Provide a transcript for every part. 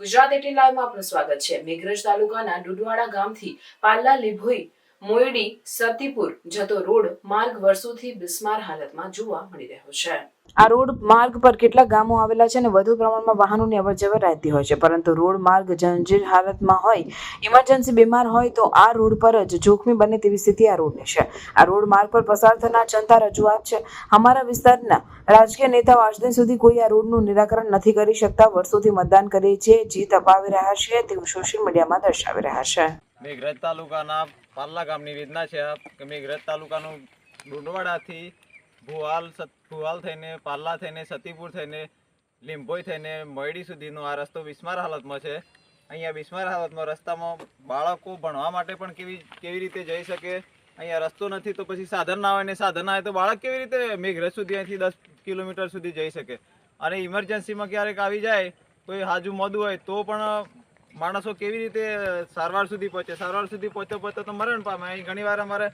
Gujarat at લાઈવમાં આપનું સ્વાગત છે. મેઘરજ તાલુકાના ડુડવાડા ગામથી પાલ્લા લીભોઈ મોયડી, સતીપુર જતો રોડ માર્ગ વર્ષોથી બિસ્માર હાલતમાં જોવા મળી રહ્યો છે. આ રોડ માર્ગ પર કેટલાક ગામો આવેલા છે અને વધુ પ્રમાણમાં વાહનોની અવરજવર રહેતી હોય છે, પરંતુ રોડ માર્ગ જંજીર હાલતમાં હોય, ઇમરજન્સી બીમાર હોય તો આ રોડ પર જ જોખમી બને તેવી સ્થિતિ આ રોડની છે. આ રોડ માર્ગ પર પસાર થનાર જનતા રજૂઆત છે. અમારા વિસ્તારના રાજકીય નેતાઓ આજ દિન સુધી કોઈ આ રોડનું નિરાકરણ નથી કરી શકતા. વર્ષોથી મતદાન કરી છે જીત અપાવી રહ્યા છે તેવું સોશિયલ મીડિયામાં દર્શાવી રહ્યા છે. મેઘરજ તાલુકાના પાલ્લા ગામની વેદના છે કે મેઘરજ તાલુકાનું ડુંડવાડાથી ભુવાલ ભુવાલ થઈને, પાલ્લા થઈને, સતીપુર થઈને લીંભોઈ થઈને મયડી સુધીનો આ રસ્તો બિસ્માર હાલતમાં છે. અહીંયા બિસ્માર હાલતમાં રસ્તામાં બાળકો ભણવા માટે પણ કેવી કેવી રીતે જઈ શકે? અહીંયા રસ્તો નથી તો પછી સાધન ના હોય ને સાધન હોય તો બાળક કેવી રીતે મેઘરજ સુધી અહીંથી દસ કિલોમીટર સુધી જઈ શકે? અને ઇમરજન્સીમાં ક્યારેક આવી જાય કોઈ હાજુ મોદું હોય તો પણ માણસો કેવી રીતે સારવાર સુધી પહોંચે? સારવાર સુધી પહોંચતો પહોંચતો તો મરણ પામે. અહીં ઘણીવાર અમારે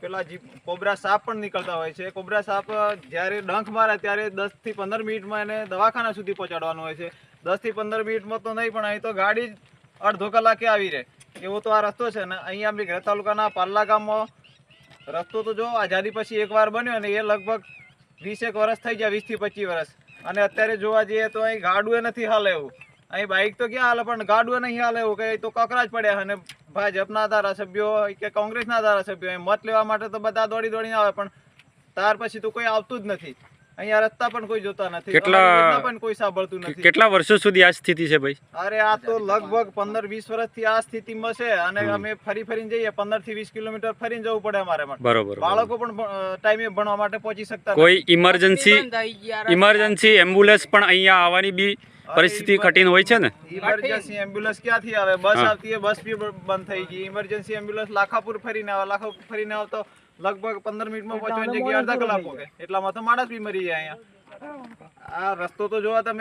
પેલા કોબરા સાપ પણ નીકળતા હોય છે. કોબરા સાપ જ્યારે ડંખ મારે ત્યારે દસથી પંદર મિનિટમાં એને દવાખાના સુધી પહોંચાડવાનું હોય છે. દસથી પંદર મિનિટમાં તો નહીં, પણ અહીં તો ગાડી જ અડધો કલાકે આવી રહે. એવો તો આ રસ્તો છે ને અહીંયા આપણી ઘરે તાલુકાના પાલ્લા ગામમાં રસ્તો તો જો આઝાદી પછી એકવાર બન્યો અને એ લગભગ વીસેક વર્ષ થઈ ગયા વીસથી પચીસ વર્ષ અને અત્યારે જોવા જઈએ તો અહીં ગાડું નથી હાલ એવું. અહીં બાઇક તો ક્યાં હાલે? પણ ગાડુએ નહીં હાલે એવું કે તો કકરા જ પડ્યા અને ભાજપના ધારાસભ્યો કે કોંગ્રેસના ધારાસભ્યો મત લેવા માટે તો બધા દોડી દોડીને આવે પણ ત્યાર પછી તો કોઈ આવતું જ નથી. અહીંયા રસ્તા પણ કોઈ જોતા નથી. કેટલા- પણ કોઈ સાંભળતું નથી. કેટલા વર્ષો સુધી આ સ્થિતિ છે ભાઈ? અરે આ તો લગભગ પંદર વીસ વર્ષથી આ સ્થિતિમાં છે. અને અમે ફરી ફરીને જઈએ. પંદરથી વીસ કિલોમીટર ફરીને જવું પડે અમારે માટે બરોબર બરોબર. બાળકો પણ ટાઈમે ભણવા માટે પહોંચી શકતા કોઈ ઇમરજન્સી ઇમરજન્સી એમ્બ્યુલન્સ પણ અહીંયા આવવાની બી પરિસ્થિતિ કઠિન હોય છે ને? ઇમરજન્સી એમ્બ્યુલન્સ ક્યાંથી આવે? બસ આવતી હોય બસ બી બંધ થઈ ગઈ. ઇમરજન્સી એમ્બ્યુલન્સ લાખાપુર ફરીને આવે. લાખાપુર ફરીને આવે તો લગભગ પંદર મિનિટમાં પહોંચવાની જગ્યાએ અડધા કલાક હોય એટલામાં તો માણસ બી મરી જાય અહીંયા. આ રસ્તો તો જોવા તમે